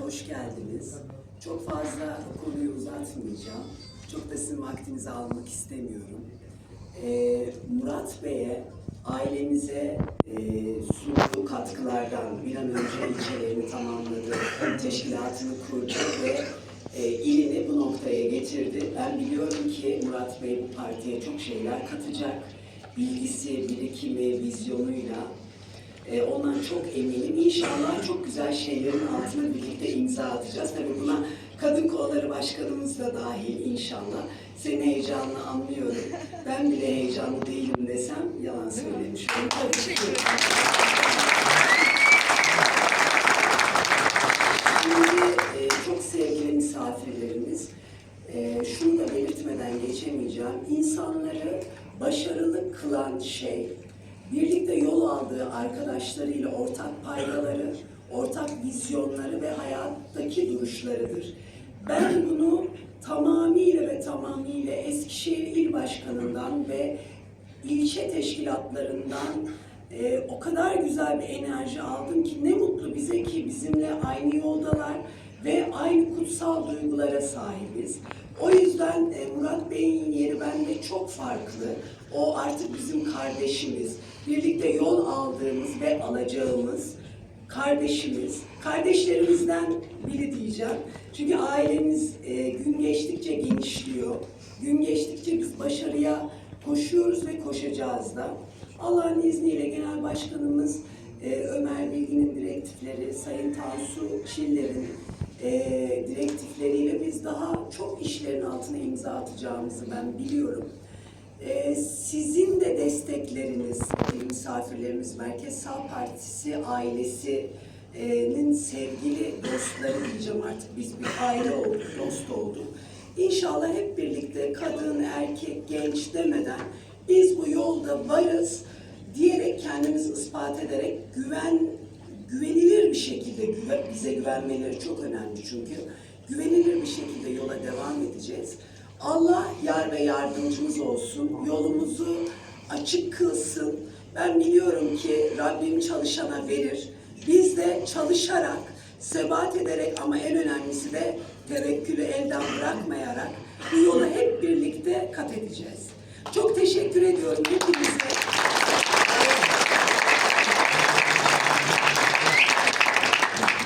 hoş geldiniz. Çok fazla konuyu uzatmayacağım. Çok da sizin vaktinizi almak istemiyorum. Ee, Murat Bey'e, ailemize e, sunduğu katkılardan bir an önce ilçelerini tamamladı, teşkilatını kurdu ve e, ilini bu noktaya getirdi. Ben biliyorum ki Murat Bey bu partiye çok şeyler katacak. Bilgisi, birikimi, vizyonuyla ee, ondan çok eminim. İnşallah çok güzel şeylerin altına birlikte imza atacağız. Tabii buna kadın kolları başkanımız da dahil inşallah. Seni heyecanla anlıyorum. Ben bile heyecanlı değilim desem yalan söylemiş olurum. Tabii ki. Şimdi e, çok sevgili misafirlerimiz, e, şunu da belirtmeden geçemeyeceğim. İnsanları başarılı kılan şey, birlikte yol aldığı arkadaşlarıyla ortak paydaları, ortak vizyonları ve hayattaki duruşlarıdır. Ben bunu tamamıyla ve tamamıyla Eskişehir İl Başkanı'ndan ve ilçe teşkilatlarından e, o kadar güzel bir enerji aldım ki ne mutlu bize ki bizimle aynı yoldalar ve aynı kutsal duygulara sahibiz. O yüzden e, Murat Bey'in yeri bende çok farklı. O artık bizim kardeşimiz. Birlikte yol aldığımız ve alacağımız kardeşimiz, kardeşlerimizden biri diyeceğim. Çünkü ailemiz e, gün geçtikçe genişliyor. Gün geçtikçe biz başarıya koşuyoruz ve koşacağız da. Allah'ın izniyle Genel Başkanımız e, Ömer Bilgin'in direktifleri, Sayın Tansu Çiller'in e, direktifleriyle biz daha çok işlerin altına imza atacağımızı ben biliyorum. Sizin de destekleriniz, sevgili misafirlerimiz Merkez Sağ Partisi ailesinin sevgili dostları diyeceğim artık biz bir aile olduk, dost olduk. İnşallah hep birlikte kadın, erkek, genç demeden biz bu yolda varız diyerek kendimizi ispat ederek güven güvenilir bir şekilde güve- bize güvenmeleri çok önemli çünkü güvenilir bir şekilde yola devam edeceğiz. Allah yar ve yardımcımız olsun. Yolumuzu açık kılsın. Ben biliyorum ki Rabbim çalışana verir. Biz de çalışarak, sebat ederek ama en önemlisi de tevekkülü elden bırakmayarak bu yolu hep birlikte kat edeceğiz. Çok teşekkür ediyorum hepinize.